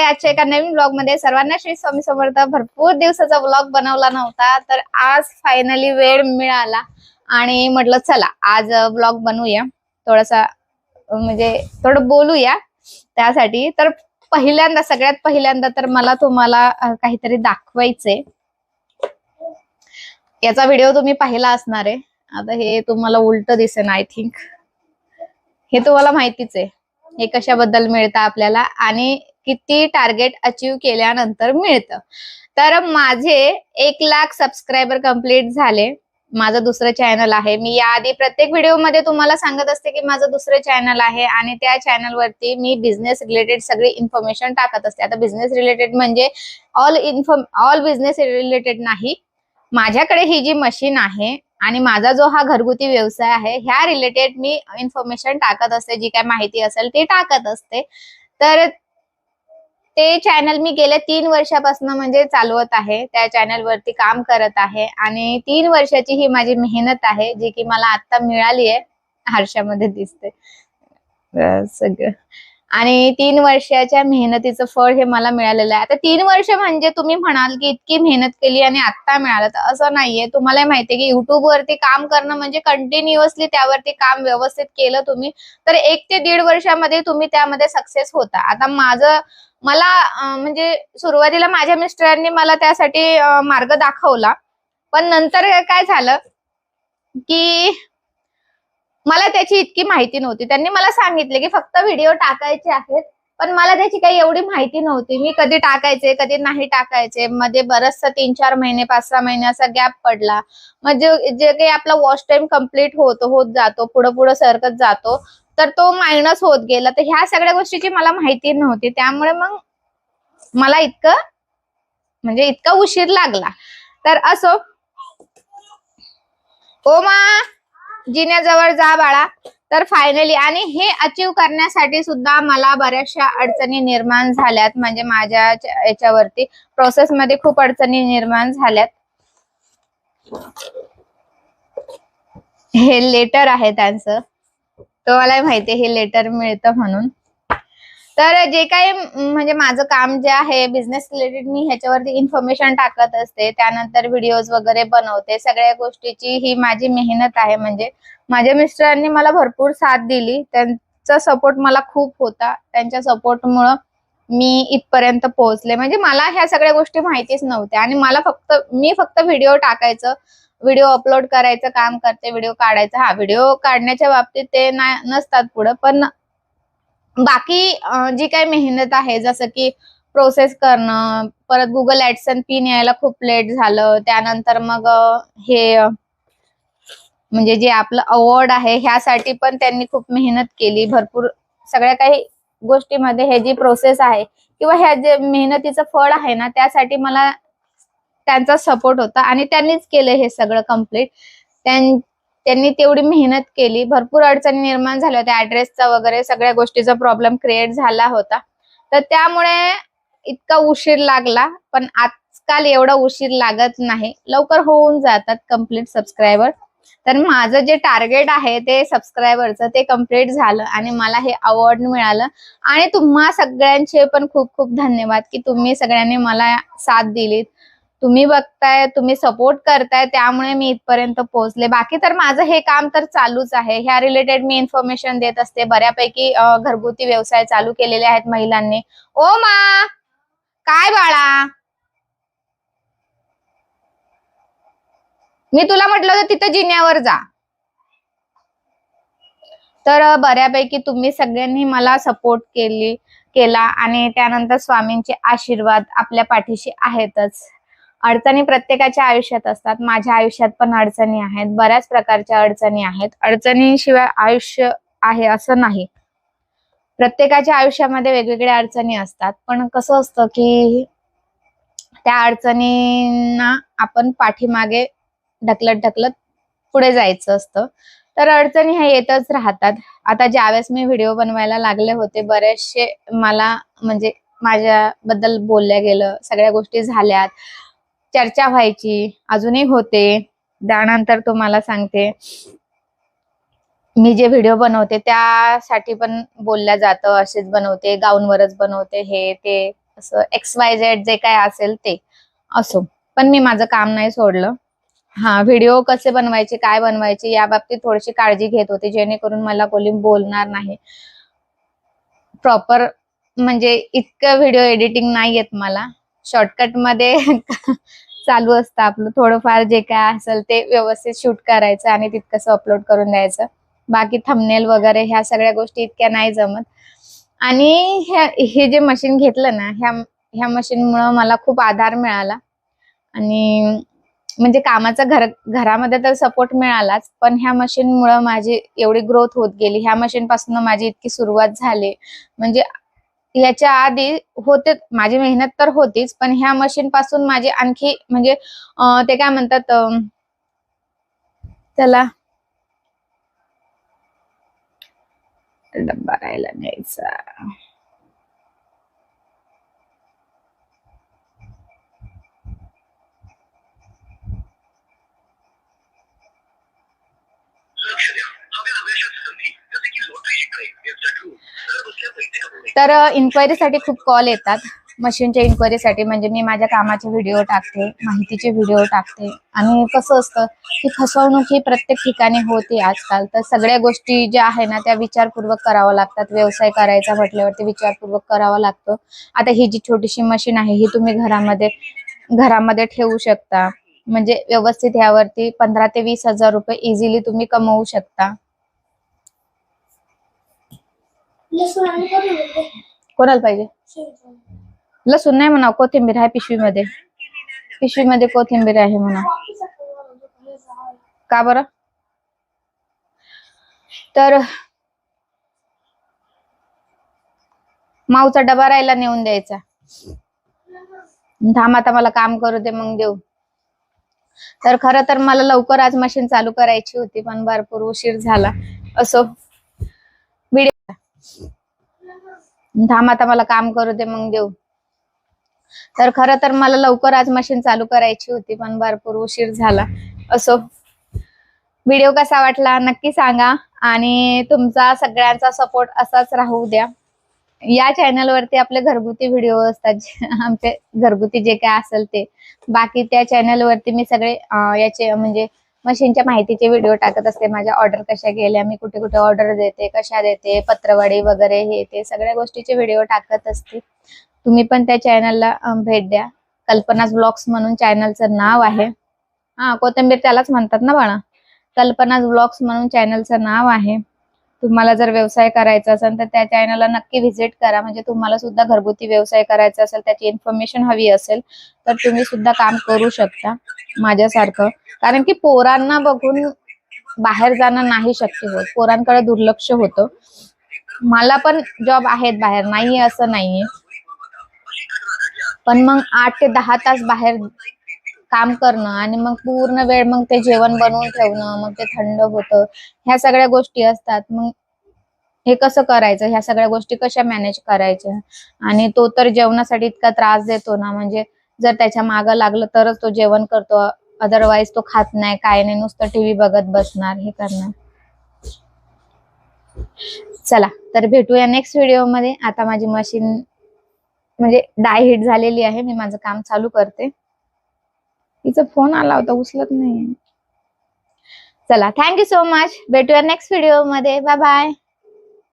आजच्या एका नवीन ब्लॉगमध्ये सर्वांना श्री स्वामी समर्थ भरपूर दिवसाचा ब्लॉग बनवला नव्हता तर आज फायनली वेळ मिळाला आणि म्हटलं चला आज ब्लॉग बनवूया. थोडासा म्हणजे थोडं बोलूया त्यासाठी. तर पहिल्यांदा सगळ्यात पहिल्यांदा तर मला तुम्हाला काहीतरी दाखवायचंय. याचा व्हिडिओ तुम्ही पाहिला असणार आहे. आता हे तुम्हाला उलट दिसेन आय थिंक हे तुम्हाला माहितीच आहे. हे कशाबद्दल मिळतं आपल्याला आणि किती टार्गेट अचीव केल्यानंतर मिळतं. तर माझे एक लाख सबस्क्रायबर कंप्लीट झाले. माझं दुसरं चॅनल आहे. मी याआधी प्रत्येक व्हिडिओमध्ये तुम्हाला सांगत असते की माझं दुसरं चॅनल आहे आणि त्या चॅनलवरती मी बिझनेस रिलेटेड सगळी इन्फॉर्मेशन टाकत असते. आता बिझनेस रिलेटेड म्हणजे all inform all business related नाही. माझ्याकडे ही जी मशीन आहे आणि माझा जो हा घरगुती व्यवसाय आहे ह्या रिलेटेड मी इन्फॉर्मेशन टाकत असते. जी काय माहिती असेल ती टाकत असते. तर ते चॅनल मी गेल्या तीन वर्षापासून म्हणजे चालवत आहे. त्या चॅनल वरती काम करत आहे. आणि तीन वर्षाची ही माझी मेहनत आहे जी की मला आता मिळाली आहे आरशामध्ये दिसते सगळं. आणि तीन वर्षाच्या मेहनतीचं फळ हे मला मिळालेलं आहे. आता तीन वर्ष म्हणजे तुम्ही म्हणाल की इतकी मेहनत केली आणि आता मिळालं तर असं नाहीये. तुम्हाला माहितीये की युट्यूब वरती काम करणं म्हणजे कंटिन्युअसली त्यावरती काम व्यवस्थित केलं तुम्ही तर एक ते दीड वर्षामध्ये तुम्ही त्यामध्ये सक्सेस होता. आता माझं मला म्हणजे सुरुवातीला माझ्या मिस्टरांनी मला त्यासाठी मार्ग दाखवला. पण नंतर काय झालं की मला त्याची इतकी माहिती नव्हती. त्यांनी मला सांगितले की फक्त व्हिडिओ टाकायचे आहेत पण मला त्याची काही एवढी माहिती नव्हती. मी कधी टाकायचे कधी नाही टाकायचे. मध्ये बरचसा तीन चार महिने पाच सहा महिने असा गॅप पडला. म्हणजे जे काही आपला वॉच टाइम कंप्लीट होत होत जातो पुढं पुढं सरकत जातो तर तो मायनस होत गेला. तर ह्या सगळ्या गोष्टीची मला माहिती नव्हती. त्यामुळे मग मला इतकं म्हणजे इतका उशीर लागला. तर असो. ओ मा! जिन्याजवळ जा बाळा. तर फायनली आणि हे अचीव करण्यासाठी सुद्धा मला बऱ्याचशा अडचणी निर्माण झाल्यात. म्हणजे माझ्या याच्यावरती प्रोसेस मध्ये खूप अडचणी निर्माण झाल्यात. हे लेटर आहे त्यांचं. तुम्हाला माहिती हे लेटर मिळतं म्हणून. तर जे काही म्हणजे माझं काम जे आहे बिझनेस रिलेटेड मी ह्याच्यावरती इन्फॉर्मेशन टाकत असते. त्यानंतर व्हिडिओज वगैरे बनवते. सगळ्या गोष्टीची ही माझी मेहनत आहे. म्हणजे माझ्या मिस्टरांनी मला भरपूर साथ दिली. त्यांचा सपोर्ट मला खूप होता. त्यांच्या सपोर्टमुळं मी इथपर्यंत पोहोचले. म्हणजे मला ह्या सगळ्या गोष्टी माहितीच नव्हत्या. आणि मला फक्त मी फक्त व्हिडिओ टाकायचं. व्हिडिओ अपलोड करायचं काम करते व्हिडिओ काढायचं. हा व्हिडिओ काढण्याच्या बाबतीत ते नसतात पुढं. पण बाकी जी काही मेहनत आहे जसं की प्रोसेस करणं परत गुगल ऍडसन पिन यायला खूप लेट झालं त्यानंतर मग हे म्हणजे जे आपलं अवॉर्ड आहे ह्यासाठी पण त्यांनी खूप मेहनत केली भरपूर सगळ्या काही गोष्टीमध्ये हे जी प्रोसेस आहे किंवा ह्या जे मेहनतीचं फळ आहे ना त्यासाठी मला त्यांचा सपोर्ट होता आणि त्यांनीच केलं हे सगळं कंप्लीट त्यांनी तेवढी मेहनत केली. भरपूर अडचणी निर्माण झाल्या होत्या. ऍड्रेसचा वगैरे सगळ्या गोष्टीचा प्रॉब्लेम क्रिएट झाला होता. तर त्यामुळे इतका उशीर लागला पण आजकाल एवढा उशीर लागत नाही. लवकर होऊन जातात कंप्लीट सबस्क्रायबर तर माझं जे टार्गेट आहे ते सबस्क्रायबरचं ते कंप्लीट झालं आणि मला हे अवॉर्ड मिळालं. आणि तुम्हा सगळ्यांचे पण खूप खूप धन्यवाद की तुम्ही सगळ्यांनी मला साथ दिलीत. तुम्ही बघताय तुम्ही सपोर्ट करताय त्यामुळे मी इथपर्यंत पोहोचले. बाकी तर माझं हे काम तर चालूच आहे. ह्या रिलेटेड मी इन्फॉर्मेशन देत असते. बऱ्यापैकी घरगुती व्यवसाय चालू केलेले आहेत महिलांनी. ओ मा! काय बाळा? मी तुला म्हटलं होतं तिथं जिन्यावर जा. तर बऱ्यापैकी तुम्ही सगळ्यांनी मला सपोर्ट केली केला आणि त्यानंतर स्वामींचे आशीर्वाद आपल्या पाठीशी आहेतच. अडचणी प्रत्येकाच्या आयुष्यात असतात. माझ्या आयुष्यात पण अडचणी आहेत. बऱ्याच प्रकारच्या अडचणी आहेत. अडचणीशिवाय आयुष्य आहे असं नाही. प्रत्येकाच्या आयुष्यामध्ये वेगवेगळ्या अडचणी असतात. पण कसं असतं की त्या अडचणींना आपण पाठीमागे ढकलत ढकलत पुढे जायचं असतं. तर अडचणी ह्या येतच राहतात. आता ज्यावेळेस मी व्हिडिओ बनवायला लागले होते बरेचसे मला म्हणजे माझ्याबद्दल बोलल्या गेलं सगळ्या गोष्टी झाल्यात. चर्चा व्हायची अजूनही होते. त्यानंतर तुम्हाला सांगते. मी जे व्हिडिओ बनवते त्यासाठी पण बोलल्या जातं असेच बनवते गाऊनवरच बनवते हे ते असं एक्स वाय झेड जे काय असेल ते. असो. पण मी माझं काम नाही सोडलं. हा व्हिडिओ कसे बनवायचे काय बनवायचे या बाबतीत थोडीशी काळजी घेत होते जेणेकरून मला कोणी बोलणार नाही. प्रॉपर म्हणजे इतकं व्हिडिओ एडिटिंग नाही येत मला. शॉर्टकटमध्ये चालू असतं आपलं. थोडंफार जे काय असेल ते व्यवस्थित शूट करायचं आणि तितकंसं अपलोड करून द्यायचं. बाकी थंबनेल वगैरे ह्या सगळ्या गोष्टी इतक्या नाही जमत. आणि ह्या हे जे मशीन घेतलं ना ह्या ह्या मशीनमुळं मला खूप आधार मिळाला. आणि म्हणजे कामाचा घर घरामध्ये तर सपोर्ट मिळालाच पण ह्या मशीनमुळं माझी एवढी ग्रोथ होत गेली. ह्या मशीनपासून माझी इतकी सुरुवात झाली. म्हणजे याच्या आधी होते माझी मेहनत तर होतीच पण ह्या मशीन पासून माझी आणखी म्हणजे ते काय म्हणतात त्याला डब्बा राहायला न्यायचा. लक्ष द्या हव्या हव्याशा संधी जसे की लॉटरी जिंकणे इन्स्टंट लूट घर बसल्या पैसे कमवणे तर इन्क्वायरीसाठी खूप कॉल येतात. मशीनच्या इन्क्वायरीसाठी म्हणजे मी माझ्या कामाचे व्हिडिओ टाकते माहितीचे व्हिडिओ टाकते. आणि कसं असतं की फसवणूक ही प्रत्येक ठिकाणी होते आजकाल. तर सगळ्या गोष्टी ज्या आहे ना त्या विचारपूर्वक कराव्या लागतात. व्यवसाय करायचा म्हटल्यावरती विचारपूर्वक करावा लागतो. आता ही जी छोटीशी मशीन आहे ही तुम्ही घरामध्ये घरामध्ये ठेवू शकता. म्हणजे व्यवस्थित ह्यावरती पंधरा ते वीस हजार रुपये इझिली तुम्ही कमवू शकता लसूण आणि कमी होते. कोणाला पाहिजे. लसूण नाही म्हणा कोथिंबीर आहे पिशवीमध्ये. पिशवीमध्ये कोथिंबीर आहे म्हणा. का बरं? तर माऊचा डबा राहिला नेऊन द्यायचा. थांब आता मला काम करू दे मग देऊ. तर खरं तर मला लवकर आज मशीन चालू करायची होती पण भरपूर उशीर झाला. असो थांब आता मला काम करू दे मग देऊ. तर खरं तर मला लवकर आज मशीन चालू करायची होती पण भरपूर उशीर झाला. असो व्हिडिओ कसा वाटला नक्की सांगा. आणि तुमचा सगळ्यांचा सपोर्ट असाच राहू द्या. या चॅनलवरती आपले घरगुती व्हिडिओ असतात जे- आमचे घरगुती जे काय असेल ते. बाकी त्या चॅनलवरती मी सगळे याचे म्हणजे मशीनच्या माहितीचे व्हिडिओ टाकत असते. माझ्या ऑर्डर कशा गेल्या मी कुठे कुठे ऑर्डर देते कशा देते पत्रवाडी वगैरे हे ते सगळ्या गोष्टीचे व्हिडिओ टाकत असते. तुम्ही पण त्या चॅनलला भेट द्या. कल्पनाज ब्लॉग्स म्हणून चॅनलचं नाव आहे. हा कोथिंबीर त्यालाच म्हणतात ना बाळा. कल्पनाज ब्लॉग्स म्हणून चॅनलचं नाव आहे. तुम्हाला जर व्यवसाय करायचा असेल तर त्या चॅनलला नक्की व्हिजिट करा. म्हणजे तुम्हाला सुद्धा घरगुती व्यवसाय करायचा असेल त्याची इन्फॉर्मेशन हवी असेल तर तुम्ही सुद्धा काम करू शकता माझ्यासारखं. कारण की पोरांना बघून बाहेर जाणं नाही शक्य होत. पोरांकडे दुर्लक्ष होतं. मला पण जॉब आहेत बाहेर नाहीये असं नाहीये. पण मग आठ ते दहा तास बाहेर काम करणं आणि मग पूर्ण वेळ मग ते जेवण बनवून ठेवणं मग ते थंड होतं. ह्या सगळ्या गोष्टी असतात. मग हे कसं करायचं? ह्या सगळ्या गोष्टी कशा मॅनेज करायच्या? आणि तो तर जेवणासाठी इतका त्रास देतो ना. म्हणजे जर त्याच्या मागं लागलं तरच तो जेवण करतो. अदरवाईज तो खात नाही. काय नाही. नुसतं टीव्ही बघत बसणार हे करणार. चला तर भेटूया नेक्स्ट व्हिडिओमध्ये. आता माझी मशीन म्हणजे डाय हिट झालेली आहे. मी माझं काम चालू करते. तिचा फोन आला होता उचलत नाही चला थँक्यू सो मच भेटूया नेक्स्ट व्हिडिओमध्ये. Bye bye